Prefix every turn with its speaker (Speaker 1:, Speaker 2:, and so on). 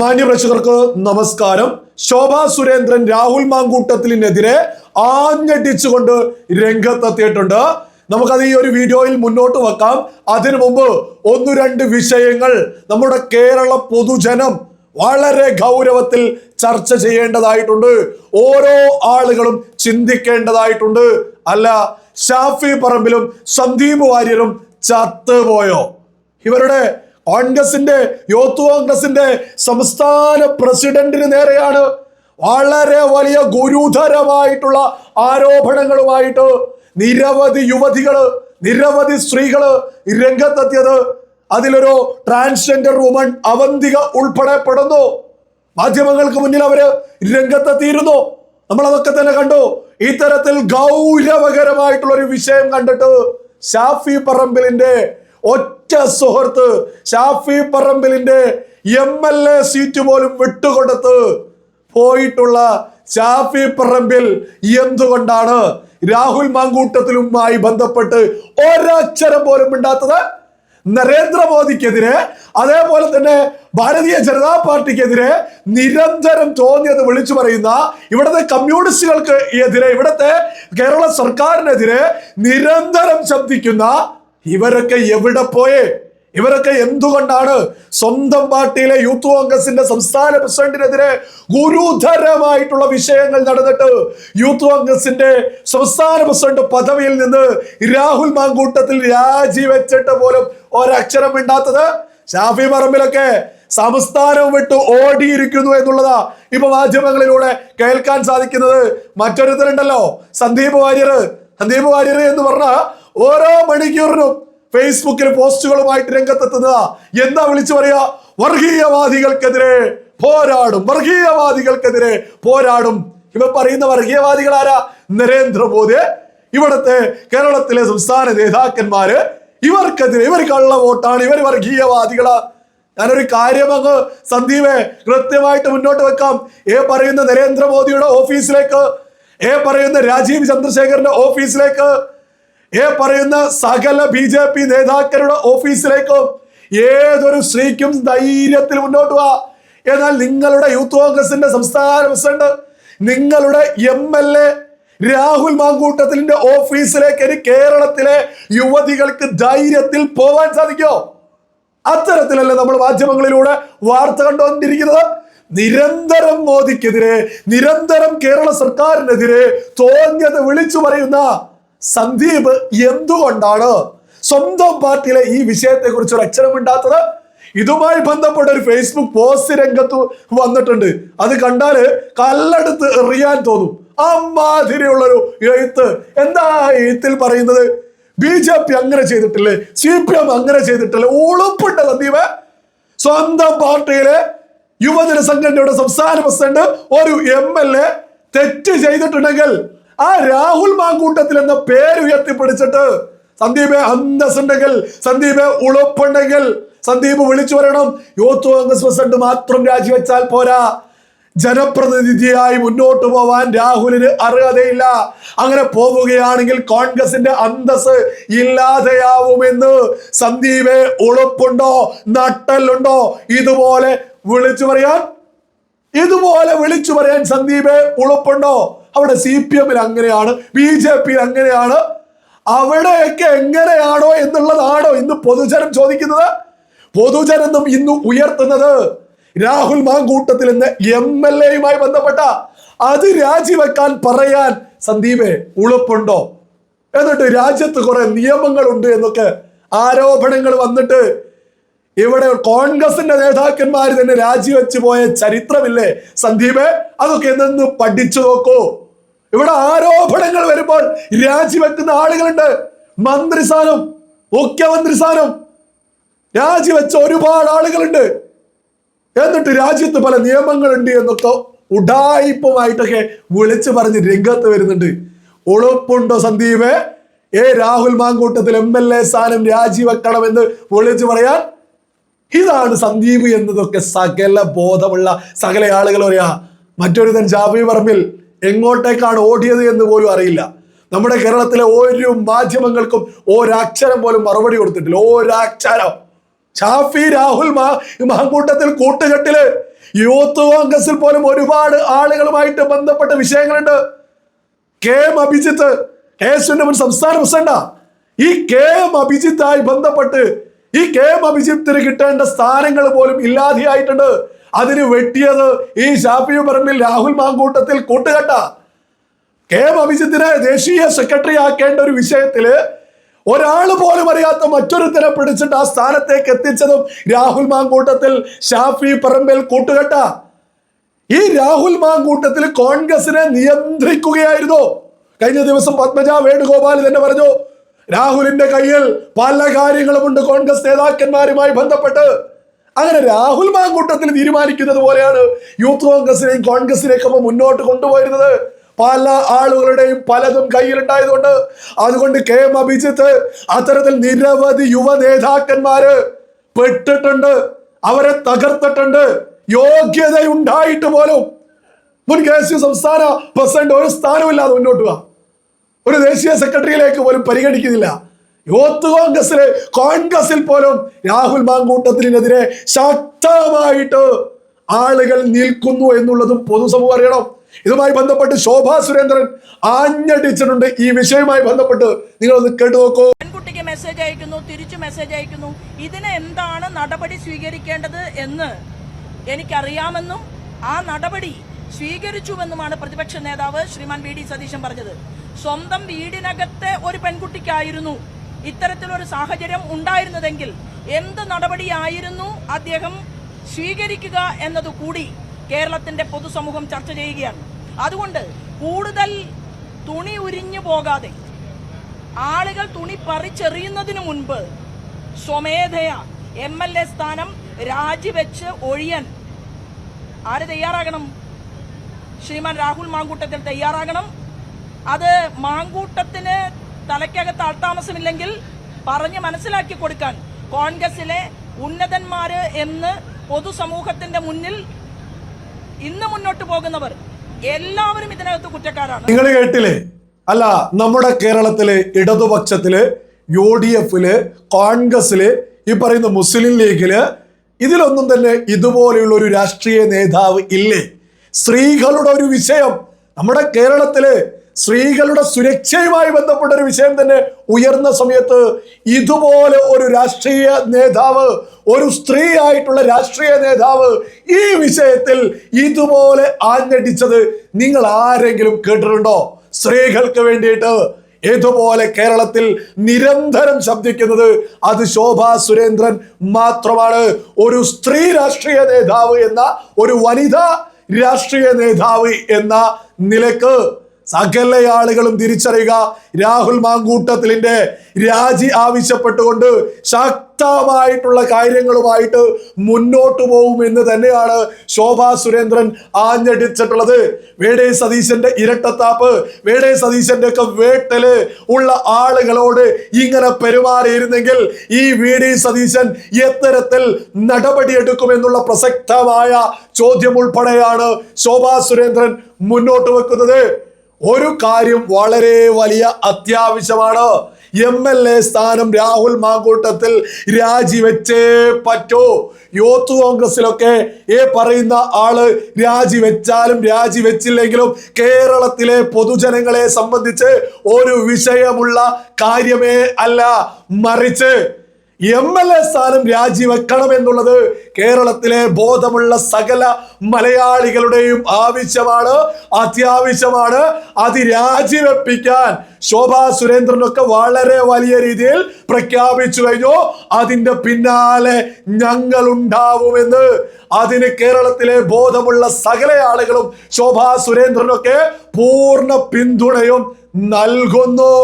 Speaker 1: മാന്യപ്രേക്ഷകർക്ക് നമസ്കാരം. ശോഭാ സുരേന്ദ്രൻ രാഹുൽ മാങ്കൂട്ടത്തിനെതിരെ ആഞ്ഞടിച്ചുകൊണ്ട് രംഗത്തെത്തിയിട്ടുണ്ട്. നമുക്കത് ഈ ഒരു വീഡിയോയിൽ മുന്നോട്ട് വെക്കാം. അതിനു മുമ്പ് ഒന്ന് രണ്ട് വിഷയങ്ങൾ നമ്മുടെ കേരള പൊതുജനം വളരെ ഗൗരവത്തിൽ ചർച്ച ചെയ്യേണ്ടതായിട്ടുണ്ട്. ഓരോ ആളുകളും ചിന്തിക്കേണ്ടതായിട്ടുണ്ട്. അല്ല ഷാഫി പറമ്പിലും സന്ദീപ് വാര്യരും ചത്തുപോയോ? ഇവരുടെ കോൺഗ്രസിന്റെ യൂത്ത് കോൺഗ്രസിന്റെ സംസ്ഥാന പ്രസിഡന്റിന് നേരെയാണ് വളരെ വലിയ ഗുരുതരമായിട്ടുള്ള ആരോപണങ്ങളുമായിട്ട് നിരവധി യുവതികൾ നിരവധി സ്ത്രീകൾ രംഗത്തെത്തിയത്. അതിലൊരു ട്രാൻസ്ജെൻഡർ വുമൺ അവന്തിക ഉൾപ്പെടെ പെടുന്നു. മാധ്യമങ്ങൾക്ക് മുന്നിൽ അവർ രംഗത്തെത്തിയിരുന്നു. നമ്മൾ അതൊക്കെ തന്നെ കണ്ടു. ഇത്തരത്തിൽ ഗൗരവകരമായിട്ടുള്ള ഒരു വിഷയം കണ്ടിട്ട് ഷാഫി പറമ്പിലിന്റെ ഒറ്റ സുഹൃത്ത് ഷാഫി പറമ്പിലിന്റെ എം എൽ എ സീറ്റ് പോലും വിട്ടുകൊടുത്ത് പോയിട്ടുള്ള ഷാഫി പറമ്പിൽ എന്തുകൊണ്ടാണ് രാഹുൽ മാങ്കൂട്ടത്തിലുമായി ബന്ധപ്പെട്ട് ഒരക്ഷരം പോലും മിണ്ടാത്തത്? നരേന്ദ്രമോദിക്കെതിരെ അതേപോലെ തന്നെ ഭാരതീയ ജനതാ പാർട്ടിക്കെതിരെ നിരന്തരം തോന്നിയത് വിളിച്ചു പറയുന്ന ഇവിടുത്തെ കമ്മ്യൂണിസ്റ്റുകൾക്ക് എതിരെ ഇവിടുത്തെ കേരള സർക്കാരിനെതിരെ നിരന്തരം ശബ്ദിക്കുന്ന ഇവരൊക്കെ എവിടെ പോയേ? ഇവരൊക്കെ എന്തുകൊണ്ടാണ് സ്വന്തം പാർട്ടിയിലെ യൂത്ത് കോൺഗ്രസിന്റെ സംസ്ഥാന പ്രസിഡന്റിനെതിരെ ഗുരുതരമായിട്ടുള്ള വിഷയങ്ങൾ നടന്നിട്ട് യൂത്ത് കോൺഗ്രസിന്റെ സംസ്ഥാന പ്രസിഡന്റ് പദവിയിൽ നിന്ന് രാഹുൽ മാങ്കൂട്ടത്തിൽ രാജിവെച്ചിട്ട് പോലും ഒരക്ഷരം മിണ്ടാത്തത് ഷാഫി പറമ്പിലൊക്കെ സംസ്ഥാനം വിട്ട് ഓടിയിരിക്കുന്നു എന്നുള്ളതാ ഇപ്പൊ മാധ്യമങ്ങളിലൂടെ കേൾക്കാൻ സാധിക്കുന്നത്. മറ്റൊരുത്തരുണ്ടല്ലോ സന്ദീപ് വാര്യർ സന്ദീപ് വാര്യർ എന്ന് പറഞ്ഞ ഓരോ മണിക്കൂറിനും ഫേസ്ബുക്കിൽ പോസ്റ്റുകളുമായിട്ട് രംഗത്തെത്തുന്നത് എന്താ വിളിച്ചു പറയാ? വർഗീയവാദികൾക്കെതിരെ പോരാടും. വർഗീയവാദികൾക്കെതിരെ പോരാടും. ഇവ പറയുന്ന വർഗീയവാദികൾ ആരാ? നരേന്ദ്രമോദി. ഇവിടുത്തെ കേരളത്തിലെ സംസ്ഥാന നേതാക്കന്മാര് ഇവർക്കെതിരെ ഇവർക്കുള്ള കള്ള വോട്ടാണ്. ഇവർ വർഗീയവാദികളാ. ഞാനൊരു കാര്യം അങ്ങ് സന്ദീപെ കൃത്യമായിട്ട് മുന്നോട്ട് വെക്കാം. ഏ പറയുന്ന നരേന്ദ്രമോദിയുടെ ഓഫീസിലേക്ക് ഏ പറയുന്ന രാജീവ് ചന്ദ്രശേഖരന്റെ ഓഫീസിലേക്ക് ഏ പറയുന്ന സകല ബി ജെ പി നേതാക്കളുടെ ഓഫീസിലേക്കും ഏതൊരു സ്ത്രീക്കും ധൈര്യത്തിൽ മുന്നോട്ട് പോവാ എന്നാൽ നിങ്ങളുടെ യൂത്ത് കോൺഗ്രസിന്റെ സംസ്ഥാന പ്രസിഡന്റ് നിങ്ങളുടെ എം എൽ എ രാഹുൽ മാങ്കൂട്ടത്തിന്റെ ഓഫീസിലേക്ക് ഇനി കേരളത്തിലെ യുവതികൾക്ക് ധൈര്യത്തിൽ പോവാൻ സാധിക്കോ? അത്തരത്തിലല്ലേ നമ്മൾ മാധ്യമങ്ങളിലൂടെ വാർത്ത കണ്ടുകൊണ്ടിരിക്കുന്നത്? നിരന്തരം മോദിക്കെതിരെ നിരന്തരം കേരള സർക്കാരിനെതിരെ തോന്നിയത് വിളിച്ചു പറയുന്ന സന്ദീപ് എന്തുകൊണ്ടാണ് സ്വന്തം പാർട്ടിയിലെ ഈ വിഷയത്തെ കുറിച്ച് ഒരു അക്ഷരം മിണ്ടാത്തത് ഇതുമായി ബന്ധപ്പെട്ട ഒരു ഫേസ്ബുക്ക് പോസ്റ്റ് രംഗത്ത് വന്നിട്ടുണ്ട്. അത് കണ്ടാൽ കല്ലെടുത്ത് എറിയാൻ തോന്നും. അമ്മാതിരിയുള്ള ഒരു എഴുത്ത്. എന്താ എഴുത്തിൽ പറയുന്നത്? ബി ജെ പി അങ്ങനെ ചെയ്തിട്ടില്ലേ? സി പി എം അങ്ങനെ ചെയ്തിട്ടില്ലേ? ഉളുപ്പുണ്ട് സന്ദീപ്. സ്വന്തം പാർട്ടിയിലെ യുവജന സംഘടനയുടെ സംസ്ഥാന പ്രസിഡന്റ് ഒരു എം എൽ എ തെറ്റ് ചെയ്തിട്ടുണ്ടെങ്കിൽ ആ രാഹുൽ മാങ്കൂട്ടത്തിൽ എന്ന പേര് ഉയർത്തിപ്പിടിച്ചിട്ട് സന്ദീപെ അന്തസ്സുണ്ടെങ്കിൽ സന്ദീപ് ഉളുപ്പുണ്ടെങ്കിൽ സന്ദീപ് വിളിച്ചു വരണം യൂത്ത് കോൺഗ്രസ് പ്രസിഡന്റ് മാത്രം രാജിവെച്ചാൽ പോരാ. ജനപ്രതിനിധിയായി മുന്നോട്ട് പോവാൻ രാഹുലിന് അർഹതയില്ല. അങ്ങനെ പോവുകയാണെങ്കിൽ കോൺഗ്രസിന്റെ അന്തസ് ഇല്ലാതെയാവുമെന്ന് സന്ദീപ് ഉളുപ്പുണ്ടോ? നട്ടലുണ്ടോ ഇതുപോലെ വിളിച്ചു പറയാൻ ഇതുപോലെ വിളിച്ചു പറയാൻ സന്ദീപ് ഉളുപ്പുണ്ടോ? അവിടെ സി പി എമ്മിൽ അങ്ങനെയാണ് ബി ജെ പിയിൽ അങ്ങനെയാണ്. അവിടെയൊക്കെ എങ്ങനെയാണോ എന്നുള്ളതാണോ ഇന്ന് പൊതുജനം ചോദിക്കുന്നത്. പൊതുജനം ഇന്ന് ഉയർത്തുന്നത് രാഹുൽ മാങ്കൂട്ടത്തിൽ നിന്ന് എം എൽ എയുമായി ബന്ധപ്പെട്ട അത് രാജിവെക്കാൻ പറയാൻ സന്ദീപെ ഉളുപ്പുണ്ടോ? എന്നിട്ട് രാജ്യത്ത് കുറെ നിയമങ്ങളുണ്ട് എന്നൊക്കെ ആരോപണങ്ങൾ വന്നിട്ട് ഇവിടെ കോൺഗ്രസിന്റെ നേതാക്കന്മാർ തന്നെ രാജിവെച്ചു പോയ ചരിത്രമില്ലേ സന്ദീപ്? അതൊക്കെ എന്തെന്ന് പഠിച്ചു നോക്കൂ. ഇവിടെ ആരോപണങ്ങൾ വരുമ്പോൾ രാജിവെക്കുന്ന ആളുകളുണ്ട്. മന്ത്രിസ്ഥാനം മുഖ്യമന്ത്രി സ്ഥാനം രാജിവെച്ച ഒരുപാട് ആളുകളുണ്ട്. എന്നിട്ട് രാജ്യത്ത് പല നിയമങ്ങളുണ്ട് എന്നൊക്കെ ഉഡായിപ്പുമായിട്ടൊക്കെ വിളിച്ചു പറഞ്ഞ് രംഗത്ത് വരുന്നുണ്ട്. ഉളുപ്പുണ്ടോ സന്ദീപ്? ഏ Rahul Mamkootathil M L A സ്ഥാനം രാജിവെക്കണമെന്ന് വിളിച്ചു പറയാൻ ഇതാണ് സന്ദീപ് എന്നതൊക്കെ സകല ബോധമുള്ള സകല ആളുകൾ പറയാ. മറ്റൊരുതൻ ജാബി പറമ്പിൽ എങ്ങോട്ടേക്കാണ് ഓടിയത് എന്ന് പോലും അറിയില്ല. നമ്മുടെ കേരളത്തിലെ ഒരു മാധ്യമങ്ങൾക്കും ഒരക്ഷരം പോലും മറുപടി കൊടുത്തിട്ടില്ല. ഒരക്ഷരം. ഷാഫി രാഹുൽ മാ- മഹങ്കൂട്ടത്തിൽ കൂട്ടുകെട്ടിൽ യൂത്ത് കോൺഗ്രസിൽ പോലും ഒരുപാട് ആളുകളുമായിട്ട് ബന്ധപ്പെട്ട വിഷയങ്ങളുണ്ട്. K M Abhijith K S മുൻ സംസ്ഥാന പ്രസിഡന്റാ. ഈ കെ എം അഭിജിത്തായി ബന്ധപ്പെട്ട് ഈ കെ എം അഭിജിത്തിന് കിട്ടേണ്ട സ്ഥാനങ്ങൾ പോലും ഇല്ലാതെയായിട്ടുണ്ട്. അതിന് വെട്ടിയത് ഈ ഷാഫി പറമ്പിൽ രാഹുൽ മാങ്കൂട്ടത്തിൽ കൂട്ടുകെട്ട. കെ എം അഭിജിത്തിനെ ദേശീയ സെക്രട്ടറി ആക്കേണ്ട ഒരു വിഷയത്തിൽ ഒരാൾ പോലും അറിയാത്ത മറ്റൊരുത്തരെ പിടിച്ചിട്ട് ആ സ്ഥാനത്തേക്ക് എത്തിച്ചതും രാഹുൽ മാങ്കൂട്ടത്തിൽ ഷാഫി പറമ്പിൽ കൂട്ടുകെട്ട. ഈ രാഹുൽ മാങ്കൂട്ടത്തിൽ കോൺഗ്രസിനെ നിയന്ത്രിക്കുകയായിരുന്നു. കഴിഞ്ഞ ദിവസം പത്മജ വേണുഗോപാൽ തന്നെ പറഞ്ഞു രാഹുലിന്റെ കയ്യിൽ പല കാര്യങ്ങളുമുണ്ട് കോൺഗ്രസ് നേതാക്കന്മാരുമായി ബന്ധപ്പെട്ട്. അങ്ങനെ രാഹുൽ മാങ്കൂട്ടത്തിൽ തീരുമാനിക്കുന്നത് പോലെയാണ് യൂത്ത് കോൺഗ്രസിനെയും കോൺഗ്രസിനെയൊക്കെ മുന്നോട്ട് കൊണ്ടുപോയിരുന്നത്. പല ആളുകളുടെയും പലതും കയ്യിലുണ്ടായതുകൊണ്ട് അതുകൊണ്ട് കെ എം അഭിജിത്ത് അത്തരത്തിൽ നിരവധി യുവ നേതാക്കന്മാര് പെട്ടിട്ടുണ്ട്. അവരെ തകർത്തിട്ടുണ്ട്. യോഗ്യതയുണ്ടായിട്ട് പോലും മുൻ കെ എസ് യു സംസ്ഥാന പ്രസിഡന്റ് ഒരു സ്ഥാനമില്ലാതെ മുന്നോട്ട് പോവാ. ഒരു ദേശീയ സെക്രട്ടറിയിലേക്ക് പോലും പരിഗണിക്കുന്നില്ല. യൂത്ത് കോൺഗ്രസിലെ കോൺഗ്രസിൽ പോലും രാഹുൽ മാങ്കൂട്ടത്തിനെതിരെ ശക്തമായിട്ട് ആളുകൾ നിൽക്കുന്നു എന്നുള്ളതും പൊതുസമൂഹം അറിയണം. ഇതുമായി ബന്ധപ്പെട്ട് ശോഭാ സുരേന്ദ്രൻ ആഞ്ഞടിച്ചിട്ടുണ്ട്. ഈ വിഷയവുമായി ബന്ധപ്പെട്ട് നിങ്ങളൊന്ന് കേട്ടു നോക്കൂ.
Speaker 2: പെൺകുട്ടിക്ക് മെസ്സേജ് അയക്കുന്നു തിരിച്ചു മെസ്സേജ് അയക്കുന്നു. ഇതിന് എന്താണ് നടപടി സ്വീകരിക്കേണ്ടത് എന്ന് എനിക്കറിയാമെന്നും ആ നടപടി സ്വീകരിച്ചുവെന്നുമാണ് പ്രതിപക്ഷ നേതാവ് ശ്രീമാൻ വി ഡി സതീശൻ പറഞ്ഞത്. സ്വന്തം വീടിനകത്തെ ഒരു പെൺകുട്ടിക്കായിരുന്നു. ഇത്തരത്തിലൊരു സാഹചര്യം ഉണ്ടായിരുന്നതെങ്കിൽ എന്ത് നടപടിയായിരുന്നു അദ്ദേഹം സ്വീകരിക്കുക എന്നത് കൂടി കേരളത്തിന്റെ പൊതുസമൂഹം ചർച്ച ചെയ്യുകയാണ്. അതുകൊണ്ട് കൂടുതൽ തുണി ഉരിഞ്ഞു പോകാതെ ആളുകൾ തുണി പറിച്ചെറിയുന്നതിന് മുൻപ് സ്വമേധയ എം എൽ എ സ്ഥാനം രാജിവെച്ച് ഒഴിയാൻ ആര് തയ്യാറാകണം? ശ്രീമാൻ രാഹുൽ മാങ്കൂട്ടത്തിൽ തയ്യാറാകണം. അത് മാങ്കൂട്ടത്തിന് തലയ്ക്കകത്ത് ആൾതാമസമില്ലെങ്കിൽ പറഞ്ഞ് മനസ്സിലാക്കി കൊടുക്കാൻ കോൺഗ്രസിലെ ഉന്നതന്മാര് എന്ന് പൊതുസമൂഹത്തിന്റെ മുന്നിൽ ഇന്ന് മുന്നോട്ട് പോകുന്നവർ എല്ലാവരും ഇതിനകത്ത് കുറ്റക്കാരാണ്.
Speaker 1: നിങ്ങൾ കേട്ടില്ലേ? അല്ല നമ്മുടെ കേരളത്തിലെ ഇടതുപക്ഷത്തിൽ യു ഡി എഫിൽ കോൺഗ്രസിൽ ഈ പറയുന്ന മുസ്ലിം ലീഗിൽ ഇതിലൊന്നും തന്നെ ഇതുപോലെയുള്ള ഒരു രാഷ്ട്രീയ നേതാവ് ഇല്ലേ? സ്ത്രീകളുടെ ഒരു വിഷയം. നമ്മുടെ കേരളത്തിൽ സ്ത്രീകളുടെ സുരക്ഷയുമായി ബന്ധപ്പെട്ട ഒരു വിഷയം തന്നെ ഉയർന്ന സമയത്ത് ഇതുപോലെ ഒരു രാഷ്ട്രീയ നേതാവ് ഒരു സ്ത്രീ ആയിട്ടുള്ള രാഷ്ട്രീയ നേതാവ് ഈ വിഷയത്തിൽ ഇതുപോലെ ആഞ്ഞടിച്ചത് നിങ്ങൾ ആരെങ്കിലും കേട്ടിട്ടുണ്ടോ? സ്ത്രീകൾക്ക് വേണ്ടിയിട്ട് ഇതുപോലെ കേരളത്തിൽ നിരന്തരം ശബ്ദിക്കുന്നത് അത് ശോഭാ സുരേന്ദ്രൻ മാത്രമാണ്. ഒരു സ്ത്രീ രാഷ്ട്രീയ നേതാവ് എന്ന ഒരു വനിതാ രാഷ്ട്രീയ നേതാവ് എന്ന നിലയ്ക്ക് സകല ആളുകളും തിരിച്ചറിയുക. രാഹുൽ മാങ്കൂട്ടത്തിലിന്റെ രാജി ആവശ്യപ്പെട്ടുകൊണ്ട് ശക്തമായിട്ടുള്ള കാര്യങ്ങളുമായിട്ട് മുന്നോട്ട് പോകുമെന്ന് തന്നെയാണ് ശോഭാ സുരേന്ദ്രൻ ആഞ്ഞടിച്ചിട്ടുള്ളത്. വേടേ സതീശന്റെ ഇരട്ടത്താപ്പ് വേടേ സതീശന്റെ ഒക്കെ വേട്ടൽ ഉള്ള ആളുകളോട് ഇങ്ങനെ പെരുമാറിയിരുന്നെങ്കിൽ ഈ വി ഡി സതീശൻ എത്തരത്തിൽ നടപടിയെടുക്കുമെന്നുള്ള പ്രസക്തമായ ചോദ്യം ഉൾപ്പെടെയാണ് ശോഭാ സുരേന്ദ്രൻ മുന്നോട്ട് വെക്കുന്നത്. ഒരു കാര്യം വളരെ വലിയ അത്യാവശ്യമാണ്. എം എൽ എ സ്ഥാനം രാഹുൽ മാങ്കൂട്ടത്തിൽ രാജിവെച്ചേ പറ്റൂ. യൂത്ത് കോൺഗ്രസിലൊക്കെ ഈ പറയുന്ന ആൾ രാജിവെച്ചാലും രാജിവെച്ചില്ലെങ്കിലും കേരളത്തിലെ പൊതുജനങ്ങളെ സംബന്ധിച്ച് ഒരു വിഷയമുള്ള കാര്യമേ അല്ല. മറിച്ച് എം എൽ എ സ്ഥാനം രാജിവെക്കണം എന്നുള്ളത് കേരളത്തിലെ ബോധമുള്ള സകല മലയാളികളുടെയും ആവശ്യമാണ് അത്യാവശ്യമാണ്. അത് രാജിവെപ്പിക്കാൻ ശോഭാ സുരേന്ദ്രനൊക്കെ വളരെ വലിയ രീതിയിൽ പ്രഖ്യാപിച്ചു കഴിഞ്ഞു. അതിന്റെ പിന്നാലെ ഞങ്ങൾ ഉണ്ടാവുമെന്ന് അതിന് കേരളത്തിലെ ബോധമുള്ള സകല ആളുകളും ശോഭാ സുരേന്ദ്രനൊക്കെ പൂർണ പിന്തുണയും നൽകുന്നു.